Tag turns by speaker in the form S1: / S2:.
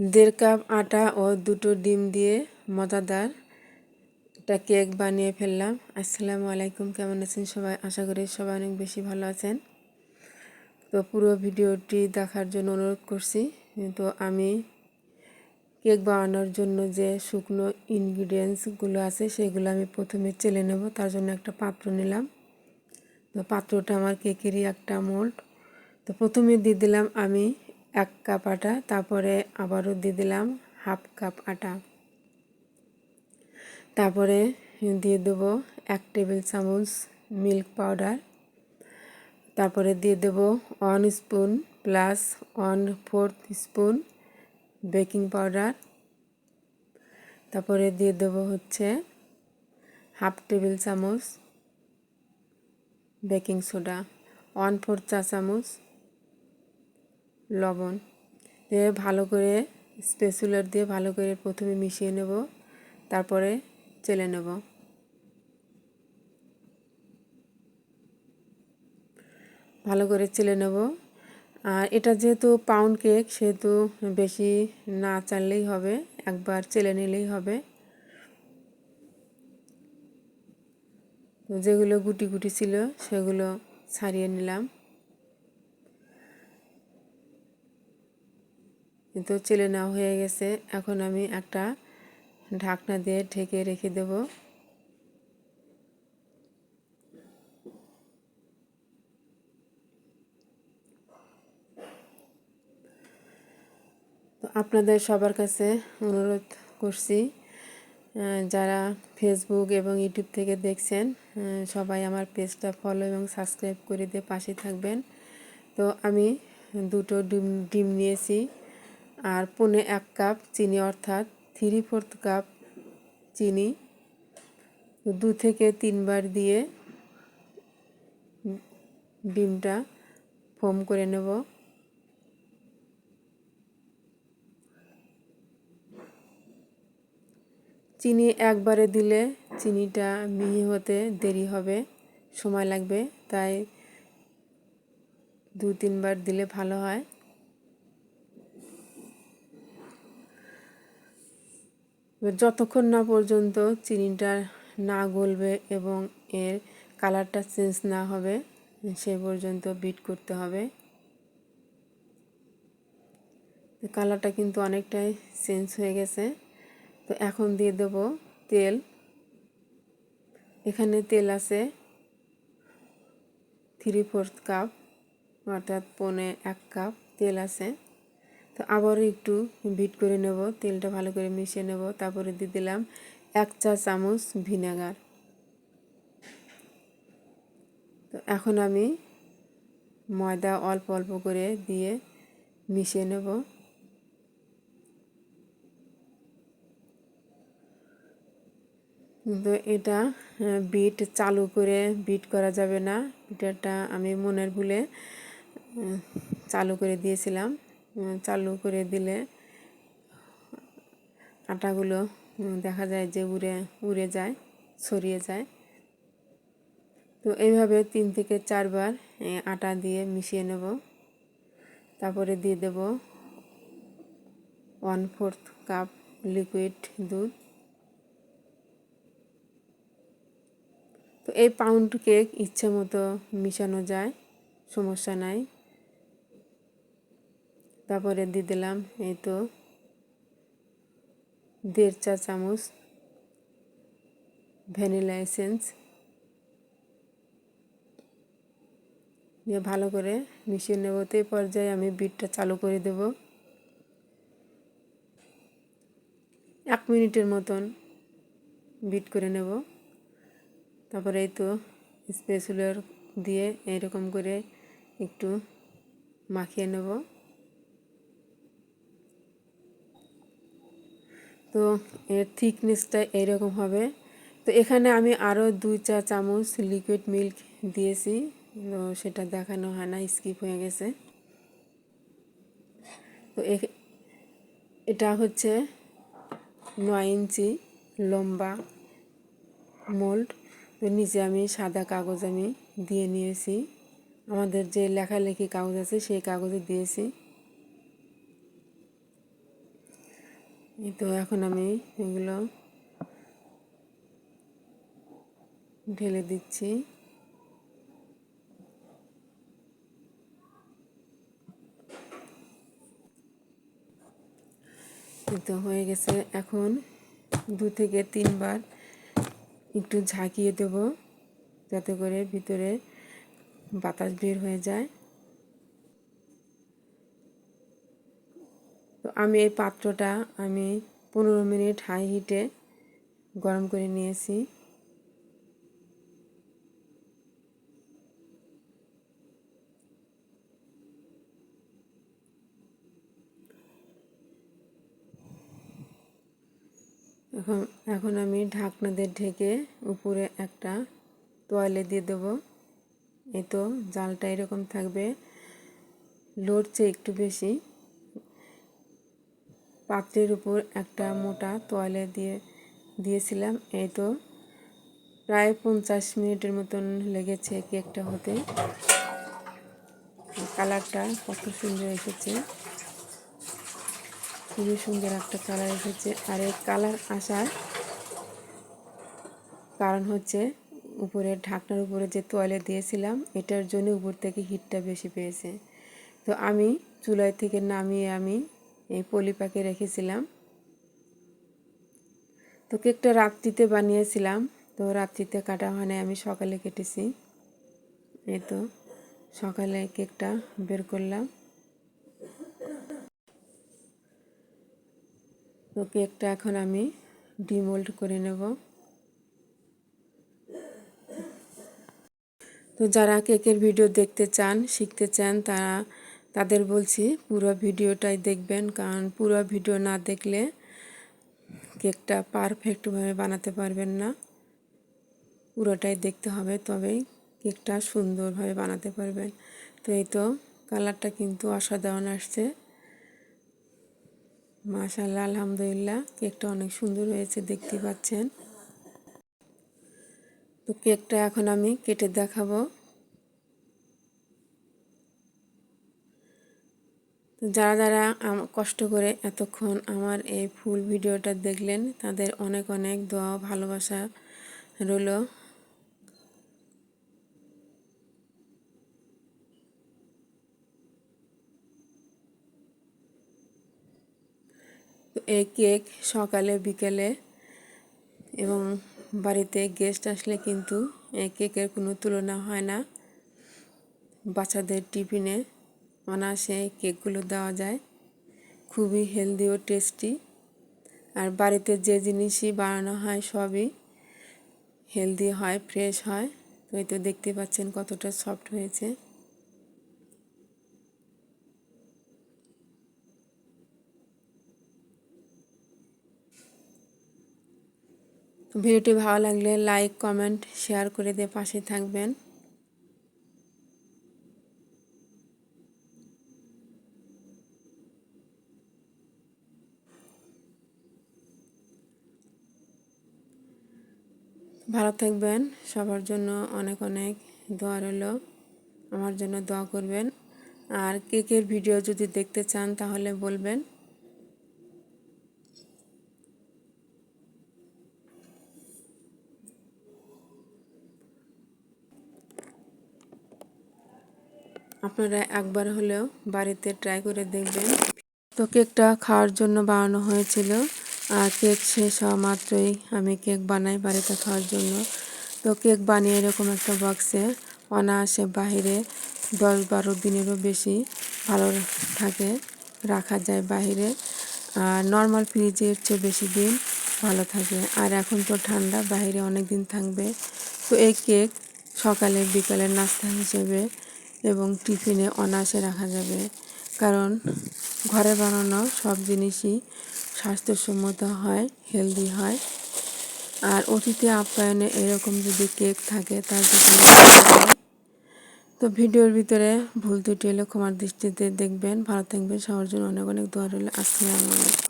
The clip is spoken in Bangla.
S1: দেড় কাপ আটা ও দুটো ডিম দিয়ে মজাদার একটা কেক বানিয়ে ফেললাম। আসসালামু আলাইকুম, কেমন আছেন সবাই? আশা করি সবাই অনেক বেশি ভালো আছেন। তো পুরো ভিডিওটি দেখার জন্য অনুরোধ করছি। তো আমি কেক বানানোর জন্য যে শুকনো ইনগ্রিডিয়েন্টসগুলো আছে, সেগুলো আমি প্রথমে চেলে নেব। তার জন্য একটা পাত্র নিলাম। তো পাত্রটা আমার কেকেরই একটা মোল্ড তো প্রথমে দিয়ে দিলাম আমি এক কাপ আটা, তারপরে আবারও দিয়ে দিলাম হাফ কাপ আটা। তারপরে দিয়ে দেবো এক টেবিল চামচ মিল্ক পাউডার। তারপরে দিয়ে দেব one spoon plus one fourth spoon baking powder. তারপরে দিয়ে দেব হচ্ছে হাফ টেবিল চামচ বেকিং সোডা, ওয়ান ফোর্থ চা চামচ লবণ দিয়ে ভালো করে স্পেসুলার দিয়ে ভালো করে প্রথমে মিশিয়ে নেব, তারপরে চেলে নেব। ভালো করে চেলে নেব। আর এটা যেহেতু পাউন্ড কেক সেহেতু বেশি না চাললেই হবে, একবার চেলে নিলেই হবে। যেগুলো গুটি গুটি ছিল, সেগুলো ছাড়িয়ে নিলাম। কিন্তু চেলে নেওয়া হয়ে গেছে। এখন আমি একটা ঢাকনা দিয়ে ঢেকে রেখে দেব। তো আপনাদের সবার কাছে অনুরোধ করছি যারা ফেসবুক এবং ইউটিউব থেকে দেখছেন সবাই আমার পেজটা ফলো এবং সাবস্ক্রাইব করে দিয়ে পাশে থাকবেন। তো আমি দুটো ডিম ডিম নিয়েছি। আর পনে এক কাপ চিনি অর্থাৎ থ্রি ফোর্থ কাপ চিনি দু থেকে তিনবার দিয়ে ডিমটা ফোম করে নেব। চিনি একবারে দিলে চিনিটা মিহি হতে দেরি হবে, সময় লাগবে, তাই দু তিনবার দিলে ভালো হয়। যতক্ষণ না পর্যন্ত চিনিটা না গলবে এবং এর কালারটা চেঞ্জ না হবে, সে পর্যন্ত বিট করতে হবে। কালারটা কিন্তু অনেকটাই চেঞ্জ হয়ে গেছে। তো এখন দিয়ে দেব তেল। এখানে তেল আছে থ্রি ফোর্থ কাপ অর্থাৎ পনে এক কাপ তেল আছে। তো আবারও একটু বিট করে নেব, তেলটা ভালো করে মিশিয়ে নেব। তারপরে দিয়ে দিলাম এক চা চামচ ভিনেগার। তো এখন আমি ময়দা অল্প অল্প করে দিয়ে মিশিয়ে নেব। তো এটা বিট চালু করে বিট করা যাবে না। এটা আমি মনের ভুলে চালু করে দিয়েছিলাম। চালু করে দিলে আটাগুলো দেখা যায় যে উড়ে উড়ে যায়, ছড়িয়ে যায়। তো এইভাবে তিন থেকে চারবার আটা দিয়ে মিশিয়ে নেব। তারপরে দিয়ে দেব ওয়ান ফোর্থ কাপ লিকুইড দুধ। তো এই পাউন্ড কেক ইচ্ছে মতো মিশানো যায়, সমস্যা নাই। তারপরে দিয়ে দিলাম এই তো দেড় চা চামচ ভ্যানিলা এসেন্স। দিয়ে ভালো করে মিশিয়ে নেব। এই পর্যায়ে আমি বিটটা চালু করে দেব। এক মিনিটের মতন বিট করে নেব। তারপরে এই তো স্পেসুলার দিয়ে এইরকম করে একটু মাখিয়ে নেব। তো এর থিকনেসটা এইরকম হবে। তো এখানে আমি আরও দুই চা চামচ লিকুইড মিল্ক দিয়েছি। তো সেটা দেখানো হয় না স্কিপ হয়ে গেছে। তো এটা হচ্ছে নয় ইঞ্চি লম্বা মোল্ড তো নিচে আমি সাদা কাগজ আমি দিয়ে নিয়েছি। আমাদের যে লেখালেখি কাগজ আছে, সেই কাগজে দিয়েছি। তো এখন আমি এগুলো ঢেলে দিচ্ছি। তো হয়ে গেছে। এখন দু থেকে তিনবার একটু ঝাঁকিয়ে দেব, যাতে করে ভিতরে বাতাস বের হয়ে যায়। তো আমি এই পাত্রটা আমি পনেরো মিনিট হাই হিটে গরম করে নিয়েছি। এখন এখন আমি ঢাকনা দিয়ে ঢেকে উপরে একটা তোয়ালে দিয়ে দেবো। এই তো জালটা এরকম থাকবে, লড়ছে একটু বেশি। পাত্রের উপর একটা মোটা তোয়ালে দিয়ে, দিয়েছিলাম। এই তো প্রায় পঞ্চাশ মিনিটের মতন লেগেছে কেকটা হতে। কালারটা কত সুন্দর এসেছে। খুবই সুন্দর একটা কালার এসেছে। আর এই কালার আসার কারণ হচ্ছে উপরে ঢাকনার উপরে যে তোয়ালে দিয়েছিলাম, এটার জন্য উপর থেকে হিটটা বেশি পেয়েছে। তো আমি চুলাই থেকে নামিয়ে আমি এই পলিপাকে রেখেছিলাম। তো কেকটা রাত্রিতে বানিয়েছিলাম। তো রাত্রিতে কাটা হয় আমি সকালে কেটেছি। এই তো, সকালে কেকটা বের করলাম। তো কেকটা এখন আমি ডিমোল্ড করে নেব। তো যারা কেকের ভিডিও দেখতে চান, শিখতে চান, তারা তাদের বলছি, পুরো ভিডিওটাই দেখবেন, কারণ পুরো ভিডিও না দেখলে কেকটা পারফেক্টভাবে বানাতে পারবেন না। পুরোটাই দেখতে হবে, তবেই কেকটা সুন্দরভাবে বানাতে পারবেন। তো এই তো, কালারটা কিন্তু অসাধারণ আসছে। মাশাল্লাহ আলহামদুলিল্লাহ, কেকটা অনেক সুন্দর হয়েছে, দেখতে পাচ্ছেন। তো কেকটা এখন আমি কেটে দেখাবো। যারা যারা কষ্ট করে এতক্ষণ আমার এই ফুল ভিডিওটা দেখলেন, তাদের অনেক অনেক দোয়া ভালোবাসা রইল। এই কেক সকালে, বিকেলে এবং বাড়িতে গেস্ট আসলে কিন্তু এই কেকের কোনো তুলনা হয় না। বাচ্চাদের টিফিনে অনায়াসে কেকগুলো দেওয়া যায়। খুবই হেলদি ও টেস্টি আর বাড়িতে যে জিনিসই বানানো হয় সবই হেলদি হয় ফ্রেশ হয়। তো এই তো দেখতে পাচ্ছেন কতটা সফট হয়েছে। ভিডিওটি ভালো লাগলে লাইক কমেন্ট শেয়ার করে দিয়ে পাশে থাকবেন। ভালো থাকবেন। সবার জন্য অনেক অনেক দোয়া রইল। আমার জন্য দোয়া করবেন। আর কেকের ভিডিও যদি দেখতে চান তাহলে বলবেন। আপনারা একবার হলেও বাড়িতে ট্রাই করে দেখবেন। তো কেকটা খাওয়ার জন্য বানানো হয়েছিল। কেক শেষ হওয়া মাত্রই আমি কেক বানাই বাড়িতে খাওয়ার জন্য। তো কেক বানিয়ে এরকম একটা বক্সে অনায়াসে বাহিরে দশ বারো দিনেরও বেশি ভালো থাকে, রাখা যায় বাহিরে। আর নর্মাল ফ্রিজের চেয়ে বেশি দিন ভালো থাকে। আর এখন তো ঠান্ডা, বাহিরে অনেক দিন থাকবে। তো এই কেক সকালে বিকালের নাস্তা হিসেবে এবং টিফিনে অনায়াসে রাখা যাবে। কারণ ঘরে বানানো সব জিনিসই স্বাস্থ্যসম্মত হয় হেলদি হয়। আর অতীতে আপ্যায়নে এরকম যদি কেক থাকে, তার তো ভিডিওর ভিতরে ভুল ত্রুটি এলে ক্ষমার দৃষ্টিতে দেখবেন, ভালো থাকবেন। সবার জন্য অনেক অনেক দোয়া রইল। আলাইকুম।